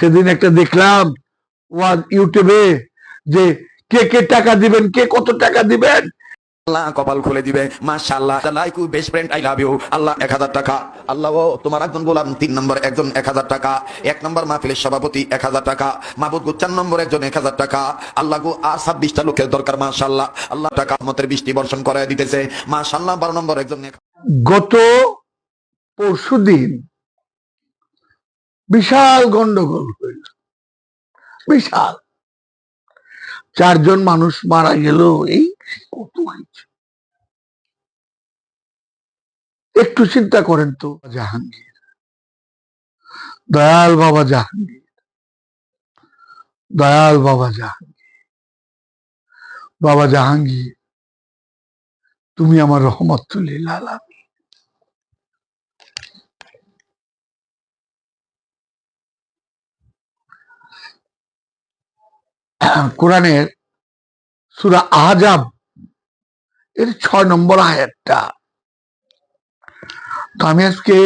সেদিন একটা দেখলাম ওয়াজ ইউটিউবে যে কে কে টাকা দিবেন কে কত টাকা দিবেন? আল্লাহ কপাল খুলে দিবে। মাশাআল্লাহ like best friend I love you আল্লাহ এক হাজার টাকা। আল্লাহ ও তোমার একজন গোলাম তিন নম্বর একজন এক হাজার টাকা। এক নম্বর মাহফিলের সভাপতি এক হাজার টাকা। মাহবুদ গো চার নম্বর একজন এক হাজার টাকা। আল্লাহ গো আর ছাব্বিশটা লোকের দরকার মাশাআল্লাহ। আল্লাহ টাকা মতের বৃষ্টি বর্ষণ দিতেছে। মাশাআল্লাহ নম্বর একজন এক- গত পরশুদিন বিশাল গন্ডগোল হইল। বিশাল। চারজন মানুষ মারা গেল, এই কত কিছু। একটু চিন্তা করেন তো জাহাঙ্গীর। দয়াল বাবা জাহাঙ্গীর। দয়াল বাবা জাহাঙ্গীর। বাবা জাহাঙ্গীর, তুমি আমার রহমতুল্লিল আলামী। কোরআনের সুরা আহজাব এর ছয় নম্বর আয়াতটা। তো আমি আজকে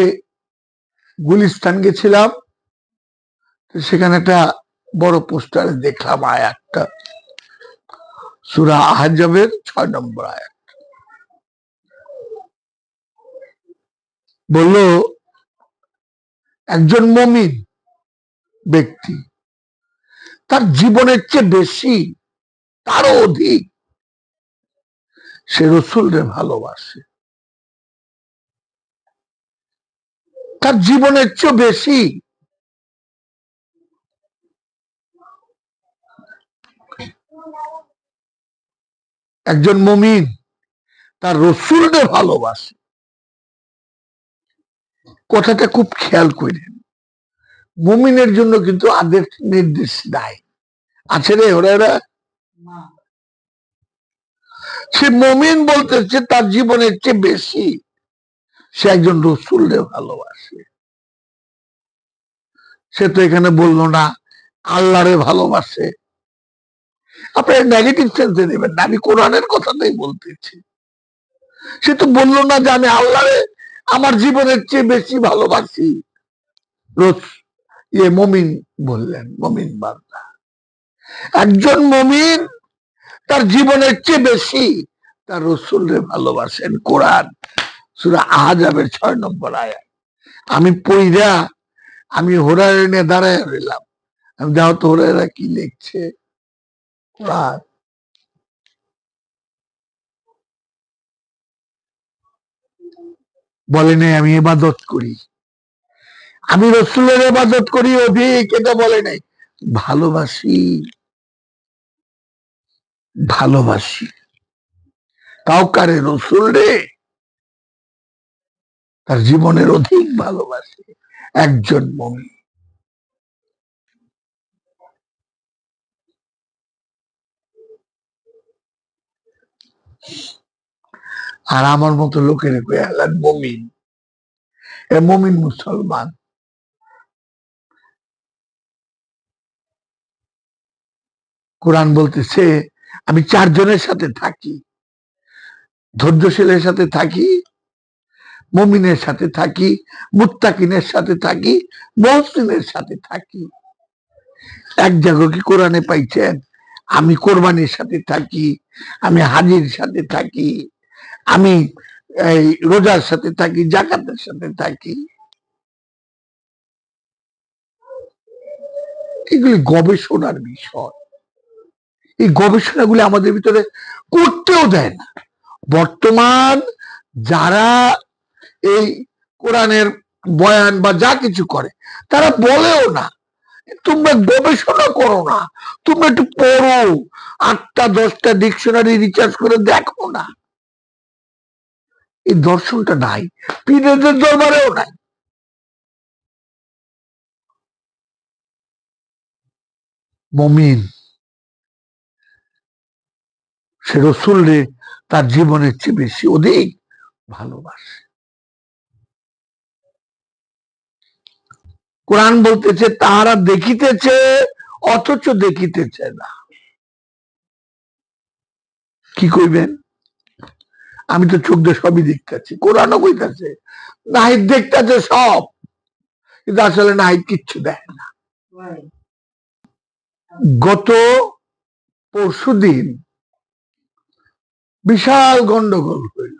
গুলিস্তান গেছিলাম সেখানে একটা বড় পোস্টারে দেখলাম আয়াতটা। সুরা আহজাবের ছয় নম্বর আয়াত। বলল, একজন মমিন ব্যক্তি তার জীবনের চেয়ে বেশি, তারও অধিক। সে রসুলরে ভালোবাসে। তার জীবনের চেয়ে বেশি, একজন মমিন তার রসুলরে ভালোবাসে। কথাটা খুব খেয়াল করেন। মুমিনের জন্য কিন্তু আদেশ নির্দেশ নাই আছে রে ওরা এরা সে মমিন বলতেছে তার জীবনের চেয়ে বেশি। সে একজন রসুলরে ভালোবাসে। সে তো এখানে বলল না আল্লাহরে ভালোবাসে। আপনার নেগেটিভ সেন্সে নেবেন না আমি কোরআনের কথাটাই বলতেছি। সে তো বলল না যে আমি আল্লাহরে আমার জীবনের চেয়ে বেশি ভালোবাসি। রস ইয়ে মমিন বললেন, মমিন বান্দা। একজন মমিন তার জীবনের চেয়ে বেশি তার রসুলরে ভালোবাসেন কোরআন, সুরা আহাজাবের ছয় নম্বর আয়াত। আমি পইরা, আমি হোরারে নিয়ে দাঁড়ায় রইলাম। আমি যাও তো হোরারা কি লিখছে? কোরআন। বলে নাই, আমি এবাদত করি। আমি রসুলের এবাদত করি, অধিক, এটা বলে নাই। ভালোবাসি। ভালোবাসি। কাউকারে রসুল রে, তার জীবনের অধিক ভালোবাসে। একজন মমি। আর আমার মতো লোকের মমিন? এ মমিন মুসলমান। কোরআন বলতেছে, আমি চারজনের সাথে থাকি। ধৈর্যশীলের সাথে থাকি, মমিনের সাথে থাকি, মুত্তাকিনের সাথে থাকি মহসিনের সাথে থাকি। এক জায়গা কি কোরআনে পাইছেন? আমি কোরবানির সাথে থাকি, আমি হাজির সাথে থাকি, আমি এই রোজার সাথে থাকি, জাকাতের সাথে থাকি। এগুলি গবেষণার বিষয়। এই গবেষণাগুলি আমাদের ভিতরে করতেও দেয় না। বর্তমান যারা এই কোরআনের বয়ান বা যা কিছু করে, তারা বলেও না, তোমরা গবেষণা করো না, তোমরা একটু পড়ো, আটটা, দশটা ডিকশনারি রিচার্জ করে দেখো না। এই দর্শনটা নাই, পীরেদের দরবারেও নাই। মমিন সে রসুলরে তার জীবনের চেয়ে বেশি অধিক ভালোবাসে। কোরআন বলতেছে তাহারা দেখিতেছে অথচ দেখিতেছে না। কি কইবেন? আমি তো চোখ দিয়ে সবই দেখতেছি কোরআনও কইতাছে নাহিদ দেখতেছে সব কিন্তু আসলে নাহিদ কিচ্ছু দেয় না। গত পরশুদিন বিশাল গন্ডগোল হইল।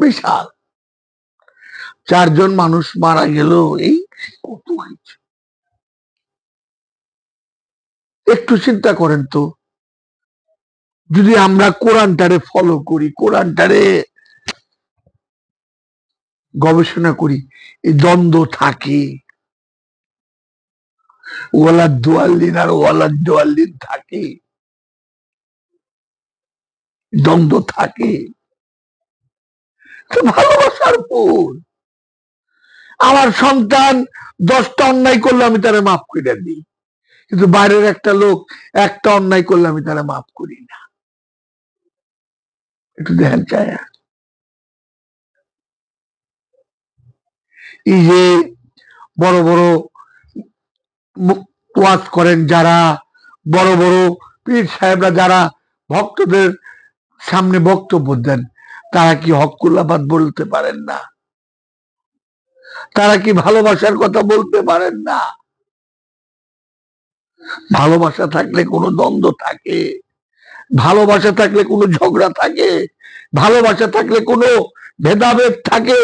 বিশাল। চারজন মানুষ মারা গেল, এই কত কিছু। একটু চিন্তা করেন তো, যদি আমরা কোরআনটারে ফলো করি, কোরআনটারে গবেষণা করি, এই দ্বন্দ্ব থাকে। ওয়ালাদ দোয়াল্লিন আর ওয়ালাদ দোয়াল্লিন থাকে। দ্বন্দ্ব থাকে। ভালোবাসার পর আমার সন্তান দশটা অন্যায় করলে আমি তারা মাফ করে দিই। কিন্তু বাইরের একটা লোক একটা অন্যায় করলে আমি তারা মাফ করি না। একটু দেখেন চায়। এই যে বড় বড় ওয়াজ করেন যারা, বড় বড় পীর সাহেবরা যারা ভক্তদের সামনে বক্তব্য দেন, তারা কি হকুল্লাবাদ বলতে পারেন না? তারা কি ভালোবাসার কথা বলতে পারেন না? ভালোবাসা থাকলে কোনো দ্বন্দ্ব থাকে, ভালোবাসা থাকলে কোনো ঝগড়া থাকে, ভালোবাসা থাকলে কোনো ভেদাভেদ থাকে।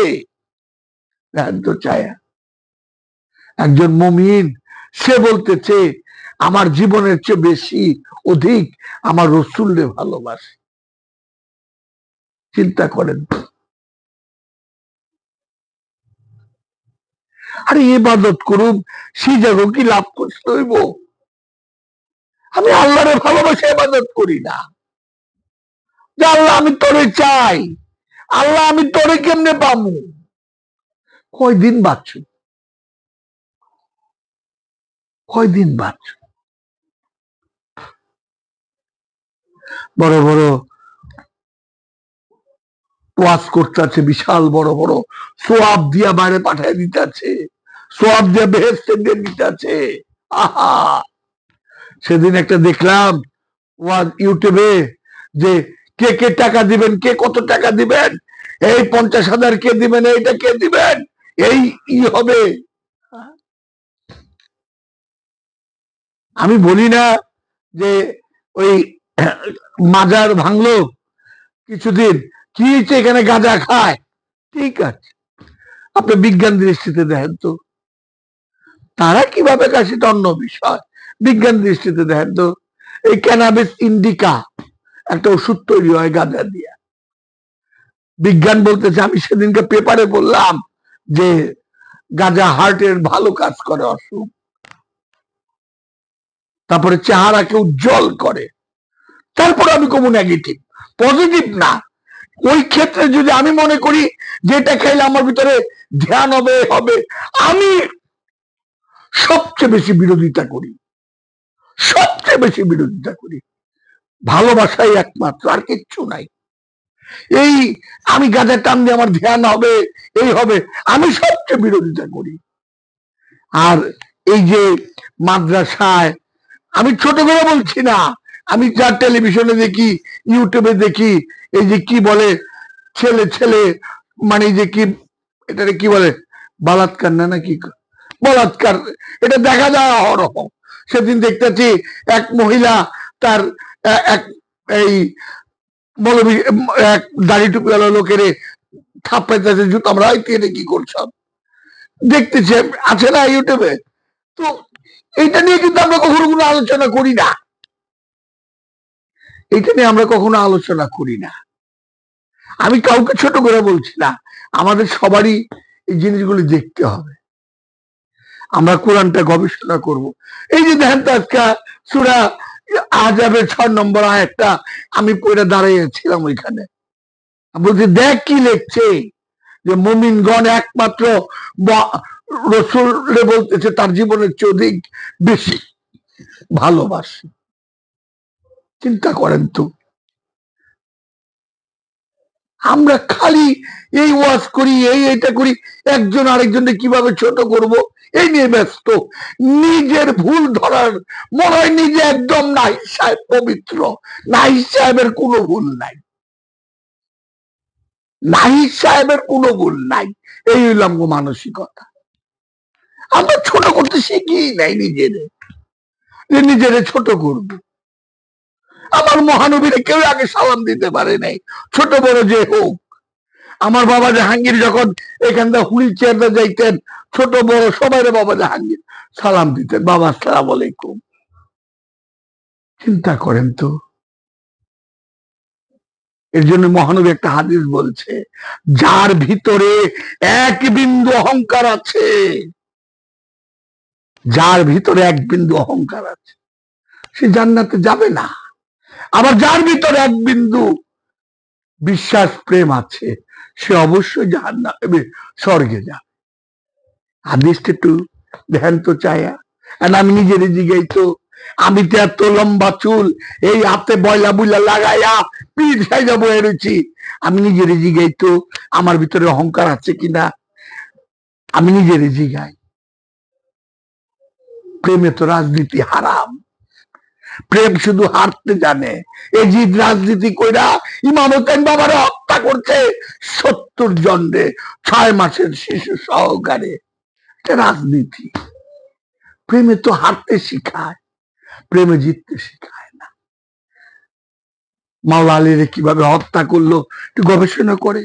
তো চায়া একজন মমিন, সে বলতেছে, আমার জীবনের চেয়ে বেশি অধিক আমার রসুল্লে ভালোবাসে। চিন্তা করেন। আরে ইবাদত করুম সেই জায়গা কি লাভ করতে হইব? আমি আল্লাহরে ভালোবাসে ইবাদত করি না। যে আল্লাহ আমি তোরে চাই, আল্লাহ আমি তোরে কেমনে পাবো? কয়দিন বাঁচছ কয়দিন বাঁচছ বড় বড় ওয়াজ করতেছে, বিশাল বড় বড় সোয়াব দিয়া বাইরে পাঠায় দিতেছে, সোয়াব দিয়া বেহেস্তে দিয়ে দিতেছে। আহা! সেদিন একটা দেখলাম ওয়াজ ইউটিউবে যে কে কে টাকা দিবেন, কে কত টাকা দিবেন, এই পঞ্চাশ হাজার কে দিবেন, এইটা কে দিবেন, এই ই হবে। আমি বলি না যে ওই মাজার ভাঙলো, কিছুদিন কি এখানে গাঁজা খায়? ঠিক আছে। আপনি বিজ্ঞান দৃষ্টিতে দেখেন তো। তারা কীভাবে খায় সেটা অন্য বিষয়? বিজ্ঞান দৃষ্টিতে দেখেন তো। এই ক্যানাবিস ইন্ডিকা একটা ওষুধ তৈরি হয় গাঁজা দিয়া। বিজ্ঞান বলতেছে, আমি সেদিনকে পেপারে বললাম যে গাঁজা হার্টের ভালো কাজ করে অসুখ। তারপরে চেহারাকে উজ্জ্বল করে। তারপরে আমি কমু নেগেটিভ পজিটিভ না। ওই ক্ষেত্রে যদি আমি মনে করি যেটা খাইলে আমার ভিতরে ধ্যান হবে হবে, আমি সবচেয়ে বেশি বিরোধিতা করি। সবচেয়ে বেশি বিরোধিতা করি। ভালোবাসাই একমাত্র, আর কিচ্ছু নাই। এই আমি গাছের টান দিয়ে আমার ধ্যান হবে, এই হবে, আমি সবচেয়ে বিরোধিতা করি। আর এই যে মাদ্রাসায়, আমি ছোট করে বলছি না আমি যা টেলিভিশনে দেখি ইউটিউবে দেখি, এই যে কি বলে, ছেলে ছেলে মানে যে কি এটা কি বলে, বালাৎকার না নাকি? বলাৎকার, এটা দেখা যায় অহরহ। সেদিন দেখতেছি এক মহিলা তার এক, এই মৌলবী এক দাড়ি টুপিওয়ালা লোকেরে থাপ পাইতেছে জুতো আমরা কি করছ দেখতেছি, আছে না ইউটিউবে তো এইটা নিয়ে কিন্তু আমরা কখনো কোনো আলোচনা করি না। এইটা নিয়ে আমরা কখনো আলোচনা করি না। আমি কাউকে ছোট করে বলছি না, আমাদের সবারই এই জিনিসগুলি দেখতে হবে। আমরা কোরআনটা গবেষণা করব। এই যে দেখেন আজকে সুরা আজাবের ছয় নম্বর একটা আমি পড়ে দাঁড়িয়েছিলাম ওইখানে। বলছি, দেখ কি লিখছে? যে মমিনগণ একমাত্র রসুল বলতেছে, তার জীবনের চেয়ে বেশি ভালোবাসে। চিন্তা করেন তো। আমরা খালি এই ওয়াজ করি, এই এটা করি, একজন আরেকজনকে কীভাবে ছোট করব, এই নিয়ে ব্যস্ত। নিজের ভুল ধরার মনে হয় নিজে একদম নাই সাহেব, পবিত্র। নাই সাহেবের কোনো ভুল নাই। নাই সাহেবের কোনো ভুল নাই। এই হইলাম গো মানসিকতা। আমরা ছোট করতে শিখি নাই নিজেদের। যে নিজেরে ছোট করব। আমার মহানবীরে কেউ আগে সালাম দিতে পারে নাই। ছোট বড় যে হোক। আমার বাবা জাহাঙ্গীর যখন এখান থেকে হুইল চেয়ারটা যাইতেন, ছোট বড় সবাই বাবা জাহাঙ্গীর সালাম দিতেন। বাবা, আসসালাম আলাইকুম। চিন্তা করেন তো। এর জন্য মহানবী একটা হাদিস বলছে, যার ভিতরে এক বিন্দু অহংকার আছে। যার ভিতরে এক বিন্দু অহংকার আছে। সে জান্নাতে যাবে না। আবার যার ভিতরে এক বিন্দু বিশ্বাস, প্রেম আছে, সে অবশ্যই জাহান্নামে, স্বর্গে যাবে হাদিসটা একটু ধ্যান তো চায়া আর আমি নিজের জিগাই তো, আমি তো এত লম্বা চুল, এই হাতে বয়লা বুইলা লাগাইয়া পিঠ সাইজা বয়ে রয়েছি আমি নিজের জিগাই তো, আমার ভিতরে অহংকার আছে কিনা? আমি নিজের জিগাই। প্রেমে তো রাজনীতি হারাম। প্রেম শুধু হারতে জানে। এই জিদ রাজনীতি কইরা ইমাম হোসেন বাবারে হত্যা করছে সত্তর জন্ডে ছয় মাসের শিশু সহকারে। রাজনীতি। প্রেমে তো হারতে শিখায়, প্রেমে জিততে শিখায় না। মাওলা আলীরে কীভাবে হত্যা করল, একটু গবেষণা করে।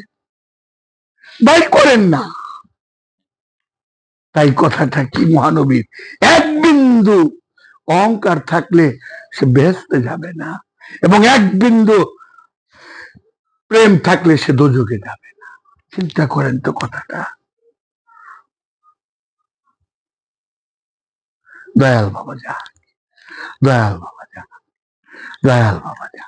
বাইর করেন না। তাই কথাটা কি মহানবীর? এক বিন্দু অহংকার থাকলে সে বেহেস্তে যাবে না। এবং এক বিন্দু প্রেম থাকলে সে দুযোগে যাবে না। চিন্তা করেন তো কথাটা। দয়াল বাবা যা দয়াল বাবা যা দয়াল বাবা যা